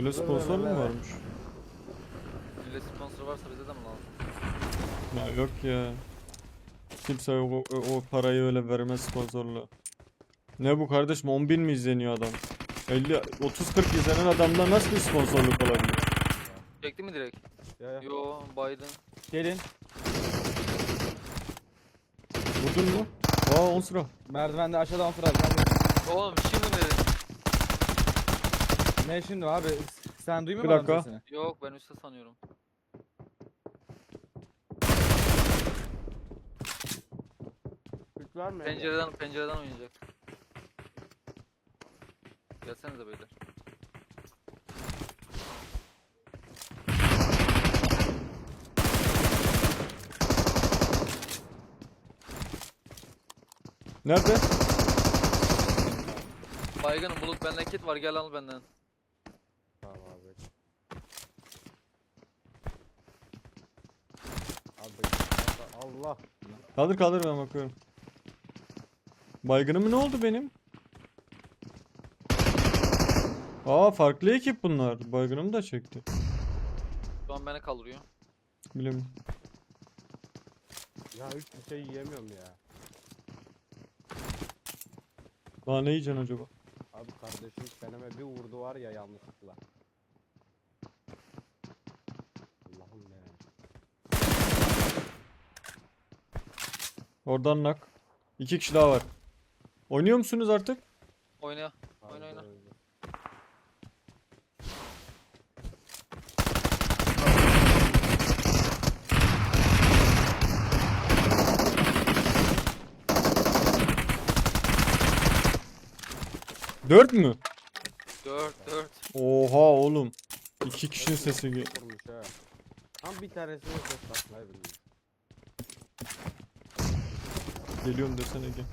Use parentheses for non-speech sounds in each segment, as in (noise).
Öyle sponsor mu varmış? Millet sponsor varsa bize de mi lazım? Ya yok ya. Kimse o, o, o parayı öyle vermez sponsorla. Ne bu kardeşim 10.000 mi izleniyor adam? 50 30-40 izlenen adamdan nasıl bir sponsorluk olabilir? Çekti mi direkt? Ya, ya. Yo Biden. Gelin. Vurdun mu? Aa 10 sıra. Merdivende aşağıdan fırat. Oğlum şimdi mi? Ne şimdi abi? Sen duymuyor Bir musun dakika. sesini? Yok ben üstte sanıyorum. Güç var mı? Pencereden pencereden oynayacak. Gelsenize beyler. Nerede? Baygınım bulut benden kit var gel al benden. Tamam abi. Abi Allah. Kaldır kaldır ben bakıyorum. Baygınım ne oldu benim? Aa farklı ekip bunlar. Baygınımı da çekti. Şu an beni kaldırıyor. Bilemiyorum. Ya hiçbir şey yiyemiyorum ya. Daha ne yiyeceksin acaba? Abi kardeşim seneme bir vurdu var ya yanlışlıkla. Allah'ım ne. Oradan nak. İki kişi daha var. Oynuyor musunuz artık? Oyna. Oyna, oyna. Dört mü? 4 4. Oha oğlum. İki kişinin sesi geliyor. Tam bir tanesini ses bilmiyor. Geliyorum desene gel.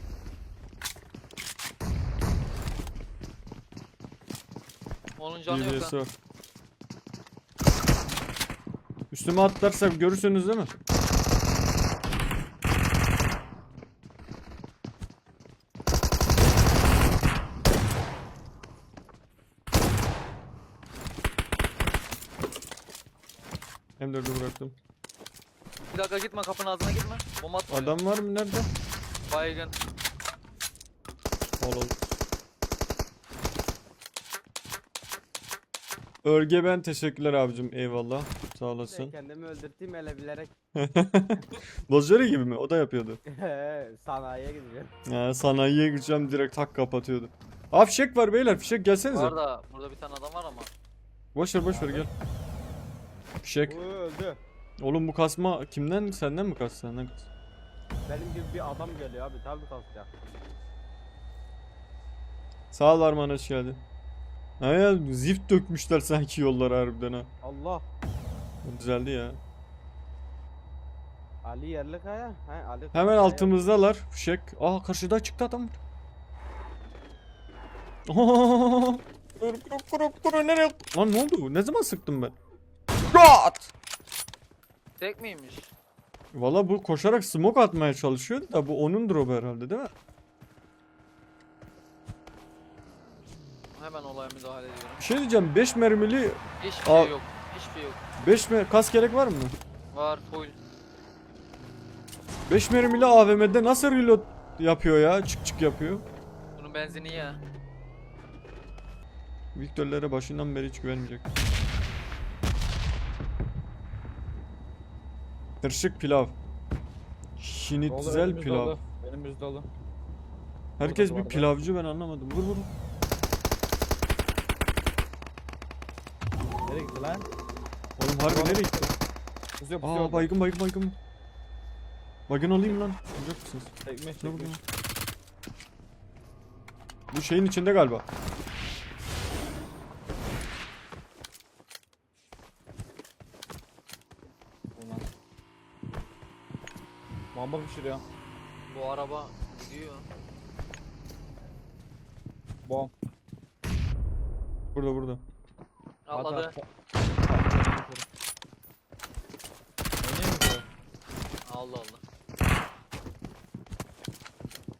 Onun canı yok var. Üstüme atlarsa görürsünüz değil mi? M4'ü bıraktım. Bir dakika gitme kapının ağzına gitme. Bomba atma. Adam var mı nerede? Baygın. Oğlum. Örge ben teşekkürler abicim eyvallah. Sağ Ben olasın. kendimi öldürteyim hele bilerek. (laughs) (laughs) Bozcari gibi mi? O da yapıyordu. (laughs) Sanayiye gidiyorum. Ya sanayiye gideceğim direkt tak kapatıyordu. Aa fişek var beyler fişek gelsenize. Var da burada bir tane adam var ama. Boş ver boş ver gel. Fişek. Bu öldü. Oğlum bu kasma kimden senden mi kas senden kas? Benim gibi bir adam geliyor abi tabi kalkacak. Sağ ol Arman hoş geldin. Ha ya zift dökmüşler sanki yollara harbiden ha. Allah. Düzeldi ya. Ali Yerlikaya. He Ali Hemen Kaya. altımızdalar. Fişek. Aa karşıda çıktı adam. Kuru kuru kuru kuru nereye? Lan ne oldu? Ne zaman sıktım ben? Rahat. Tek miymiş? Valla bu koşarak smoke atmaya çalışıyor da bu onun drop'u herhalde değil mi? Hemen olaya müdahale ediyorum. Bir şey diyeceğim 5 mermili Hiçbir Al. şey yok. Hiçbir şey yok. 5 mer kas gerek var mı? Var full. 5 mermili AVM'de nasıl reload yapıyor ya? Çık çık yapıyor. Bunun benzini ya. Viktörlere başından beri hiç güvenmeyecek. Tırşık pilav. Şinitzel pilav. Önümüz dolu. Herkes bir pilavcı ben anlamadım. Vur vur. Nereye gitti lan? Oğlum harbi nereye gitti? Pusuyor Aa pusuyor. baygın baygın baygın. Baygın alayım lan. Olacak mısınız? Çekmiş. bakayım? Bu şeyin içinde galiba. Bomba pişiriyor. Bu araba gidiyor. Bom. Burada burada. Atladı. At, at, at. Allah Allah.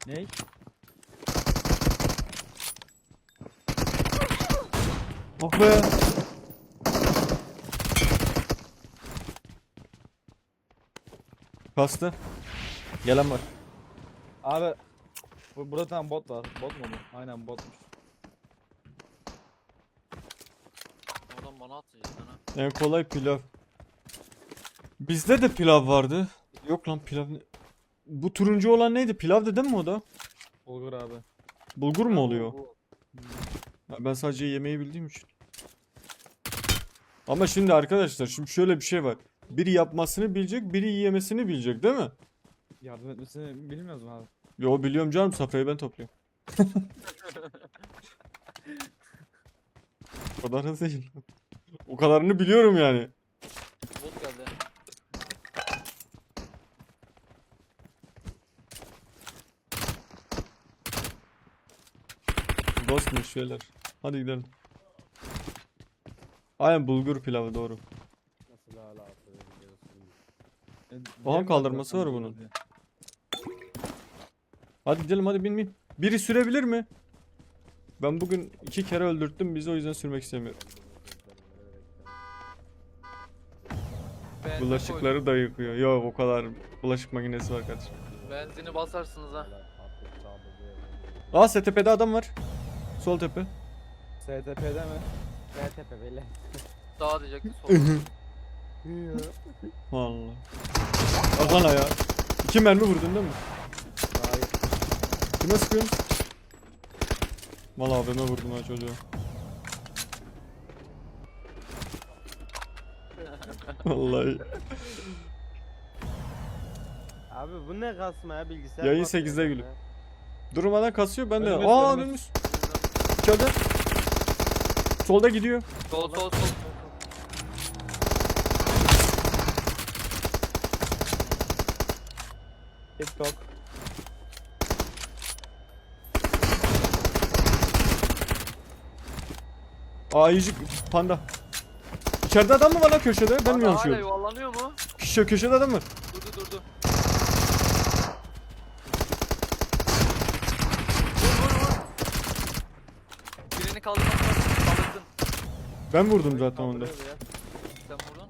Ne? Oh be. Bastı. Gelen var. Abi bu, burada tam bot var. Bot mu bu? Aynen botmuş. Oradan bana atacak sana. En kolay pilav. Bizde de pilav vardı. Yok lan pilav. ne- Bu turuncu olan neydi? Pilav dedim mi o da? Bulgur abi. Bulgur mu oluyor? Ha, Ben sadece yemeği bildiğim için. Ama şimdi arkadaşlar şimdi şöyle bir şey var. Biri yapmasını bilecek, biri yemesini bilecek değil mi? Yardım etmesini bilmiyoruz mu abi? Yo biliyorum canım safrayı ben topluyorum. (laughs) o kadar da değil. O kadarını biliyorum yani. Bot geldi. Dostmuş şeyler. Hadi gidelim. Aynen bulgur pilavı doğru. Nasıl hala? E, Aha, diğer mi kaldırması var bunun. Hadi gidelim hadi bin bin. Biri sürebilir mi? Ben bugün iki kere öldürttüm bizi o yüzden sürmek istemiyorum. Bulaşıkları da yıkıyor. Yok o kadar bulaşık makinesi var kardeşim. Benzini basarsınız ha. Aa STP'de adam var. Sol tepe. STP'de mi? BTP böyle. Sağ diyecekti sol. (laughs) Vallahi. Akana ya. İki mermi vurdun değil mi? Kime sıkıyorsun? Valla abime vurdum ha çocuğa. (laughs) Vallahi. Abi bu ne kasma ya bilgisayar Yayın basıyor 8'de ya. gülüm. Durmadan kasıyor ben de. Önümüz, Aa önümüz. önümüz. İçeride. Solda gidiyor. Sol sol sol. TikTok. Aa yiyecek panda. İçeride adam mı var lan köşede? Ben mi yanlış hala gördüm? yuvarlanıyor mu? Köşe, köşede adam var. Durdu durdu. Vur vur vur. Birini kaldırmak lazım. Kaldırdın. Ben vurdum zaten onda. Kaldırıyordu ya. Sen vurdun.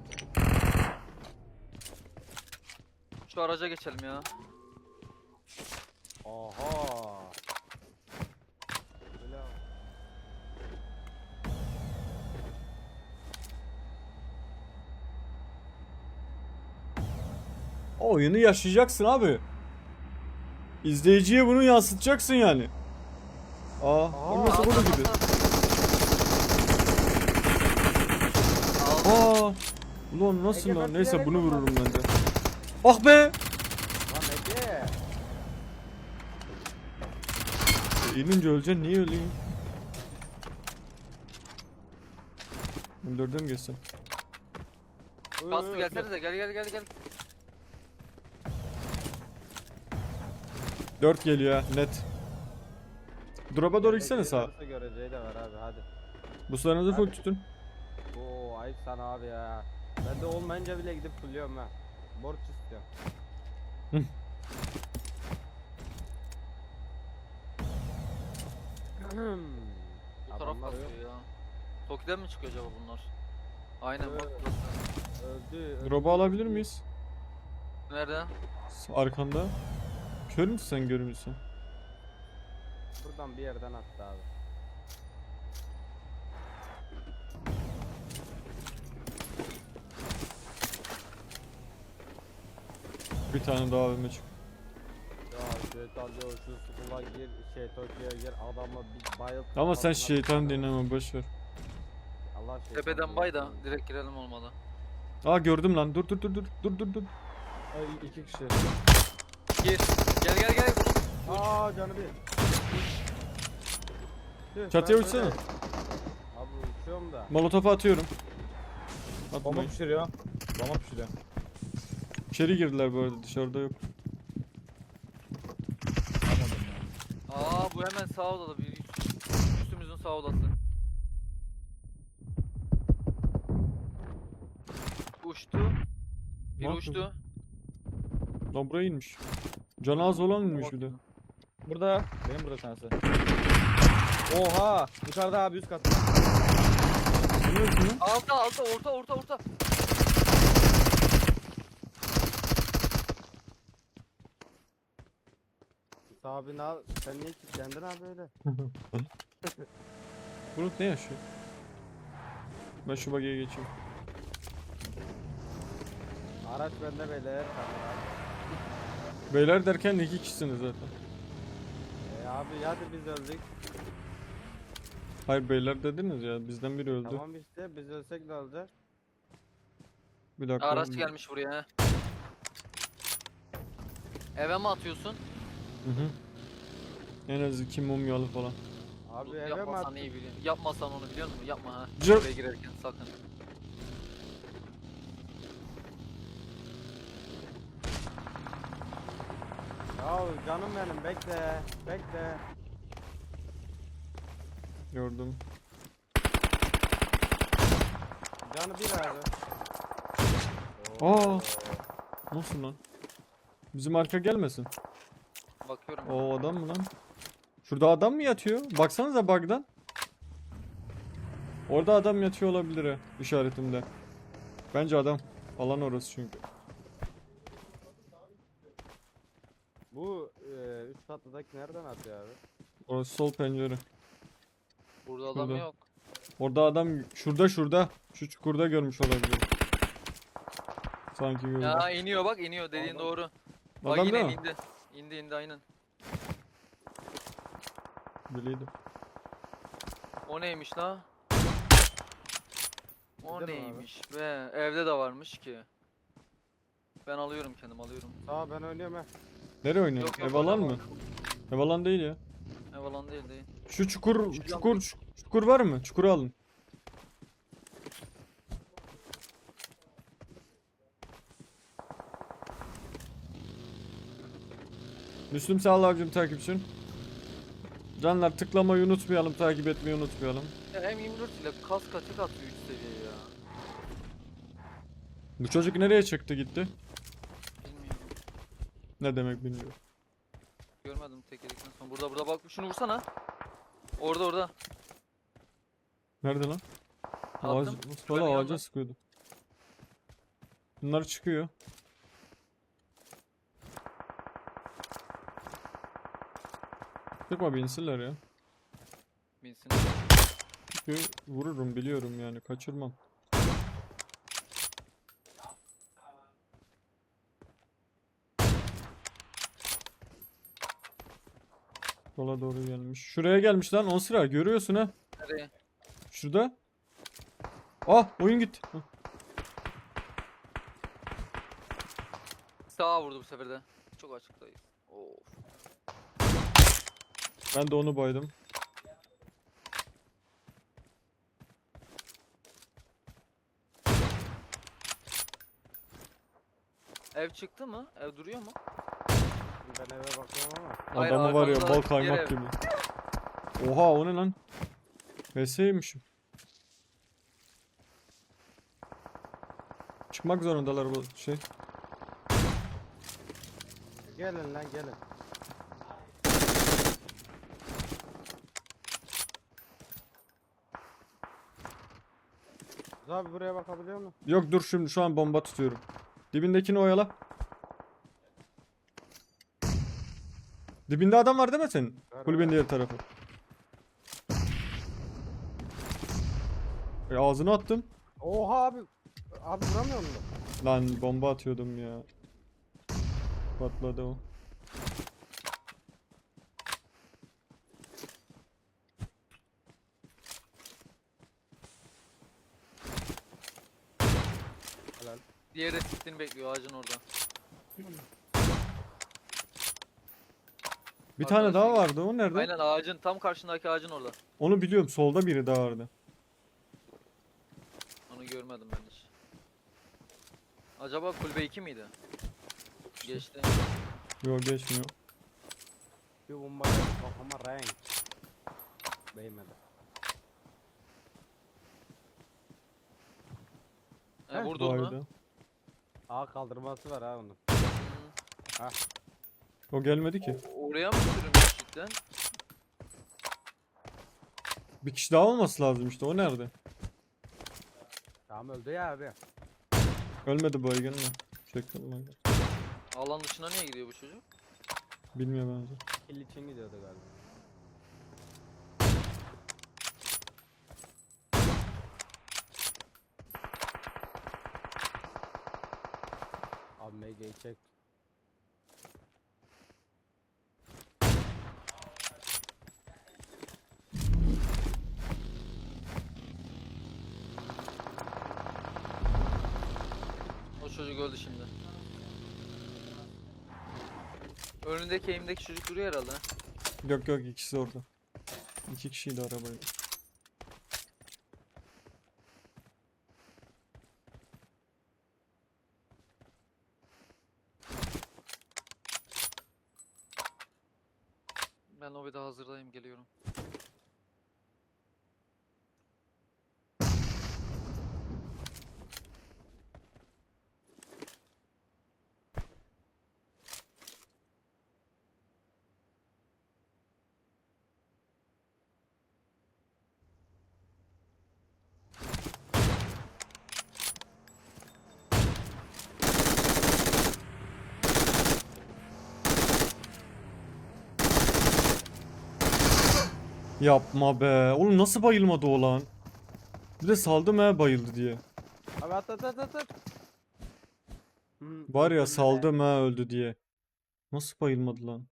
Şu araca geçelim ya. Aha. Böyle O oyunu yaşayacaksın abi. İzleyiciye bunu yansıtacaksın yani. Aa, olmasa bunu gibi. Al. Aa. Ulan nasıl Ege, lan? Neyse bunu vururum ben de. Ah be! Lan Ege. E, inince öleceksin. Niye öleyim? Ben dörde mi geçsem? Bastı gelsenize gel gel gel gel. Dört geliyor ha net. Drop'a doğru gitsene sağa. nasıl göreceği de var abi hadi. Buslarınızı full Hadi. tutun. Oo ayıp sana abi ya. Ben de olmayınca bile gidip buluyorum ha. Borç istiyorum. Hı. Bu taraf Adamlar basıyor ya. Toki'den mi çıkıyor acaba bunlar? Aynen bak Evet. Öldü. öldü. Drop'u alabilir miyiz? Nerede? Arkanda. Kör müsün sen görmüşsün? Buradan bir yerden attı abi. Bir tane daha abime çık. Ya şeytan diyor şu skula gir, şey Tokyo'ya gir adamla bir bayıl. Ama sen şeytan bir- dinleme boş ver. Allah şeytan Tepeden bay da direkt girelim olmadı. Aa gördüm lan. Dur dur dur dur. Dur dur dur. Ay, iki kişi. Gir. Gel gel gel. Aa canı bir. Tüh, Çatıya ben uçsana. böyle- Abi uçuyorum da. Molotofu atıyorum. Bomba Atmayın. pişiriyor. Bomba pişiriyor. İçeri girdiler bu arada dışarıda yok. Anladım ya. Aa bu hemen sağ odada bir üst- üstümüzün sağ odası. Uçtu. Bir Ne uçtu. Lan buraya inmiş. Canı az olan inmiş bir de. Burada. Benim burada tanesi. Oha! Yukarıda abi üst katta. Ne yapıyorsun lan? Altta altta orta orta orta. abi ne al- sen niye kilitlendin abi öyle? (laughs) Bulut ne yaşıyor? Ben şu bagaya geçeyim. Araç bende beyler. tamam abi. Beyler derken iki kişisiniz zaten. E abi hadi biz öldük. Hayır beyler dediniz ya bizden biri öldü. Tamam işte biz ölsek ne olacak? Bir dakika. Araç gelmiş buraya. he. Eve mi atıyorsun? Hı hı. En az iki mumyalı falan. Abi eve mi Yapmasan iyi biliyorsun. Yapmasan onu biliyor musun? Yapma ha. Cır. Eve girerken sakın. Ya canım benim bekle. Bekle. Gördüm. Canı bir abi. Aa. Nasıl lan? Bizim arka gelmesin. Bakıyorum. O adam mı lan? Şurada adam mı yatıyor? Baksanıza bug'dan. Orada adam yatıyor olabilir ha işaretimde. Bence adam. Alan orası çünkü. Bu e, katlıdaki nereden atıyor abi? Orası sol pencere. Burada adam Şurada. yok. Orada adam şurada şurada. Şu çukurda görmüş olabilir. Sanki gördüm. Ya iniyor bak iniyor dediğin Adam- doğru. Bak Adam yine değil mi? indi. İndi indi aynen. Biliydim. O neymiş la? O Gidelim abi. neymiş be? Evde de varmış ki. Ben alıyorum kendim alıyorum. Sağ ben oynuyorum he. Nereye oynuyor? Yok, yok, Ev alan oynama. mı? Ev alan değil ya. Ev alan değil değil. Şu çukur, çukur, çukur var mı? Çukuru alın. Müslüm sağ ol abicim takipçin. Canlar tıklamayı unutmayalım, takip etmeyi unutmayalım. Ya M24 ile kas kaçık atıyor 3 seviye ya. Bu çocuk nereye çıktı gitti? Bilmiyorum. Ne demek bilmiyorum. Görmedim tek yedikten sonra. Burada burada bak şunu vursana. Orada orada. Nerede lan? Ağaç, Attım. valla Şuranın ağaca yanında. sıkıyordu. Bunlar çıkıyor. Sıkma binsinler ya. Binsin. Çünkü vururum biliyorum yani kaçırmam. Sola doğru gelmiş. Şuraya gelmiş lan 10 sıra görüyorsun ha. Nereye? Şurada. Ah oyun gitti. Hah. Sağa vurdu bu sefer de. Çok açıktayız. Of. Ben de onu baydım. Ev çıktı mı? Ev duruyor mu? Ben eve bakıyorum ama. Hayır, Adamı var ya arkamızda bal kaymak gibi. Oha o ne lan? VS'ymişim. Çıkmak zorundalar bu şey. Gelin lan gelin. Abi buraya bakabiliyor musun? Yok dur şimdi şu an bomba tutuyorum. Dibindekini oyala. Dibinde adam var değil mi senin? Kulübenin diğer tarafı. E, ağzını attım. Oha abi. Abi vuramıyor musun? Lan bomba atıyordum ya. Patladı o. Helal. Diğeri de siktiğini bekliyor ağacın orada. Bir tane daha vardı o nerede? Aynen ağacın tam karşındaki ağacın orada. Onu biliyorum solda biri daha vardı. Onu görmedim ben hiç. Acaba kulübe 2 miydi? Geçti. Yok geçmiyor. Bir bomba geldi kafama renk. Değmedi. E, Heh, vurdu onu. Baydı. Aa kaldırması var ha onun. Hı. O gelmedi ki. O- Oraya mı sürünmüş cidden? Bir kişi daha olması lazım işte o nerede? Tamam öldü ya abi. Ölmedi baygın mı? Çek lan. Alan dışına niye gidiyor bu çocuk? Bilmiyorum bence. kill için gidiyordu galiba. Abi MG'yi çek. O çocuk öldü şimdi. Önündeki eğimdeki çocuk duruyor herhalde. Yok yok ikisi orada. İki kişiydi arabayı. Ben lobide hazırdayım geliyorum. Yapma be. Oğlum nasıl bayılmadı o lan? Bir de saldım ha bayıldı diye. Abi at at at at Var ya saldım ha öldü diye. Nasıl bayılmadı lan?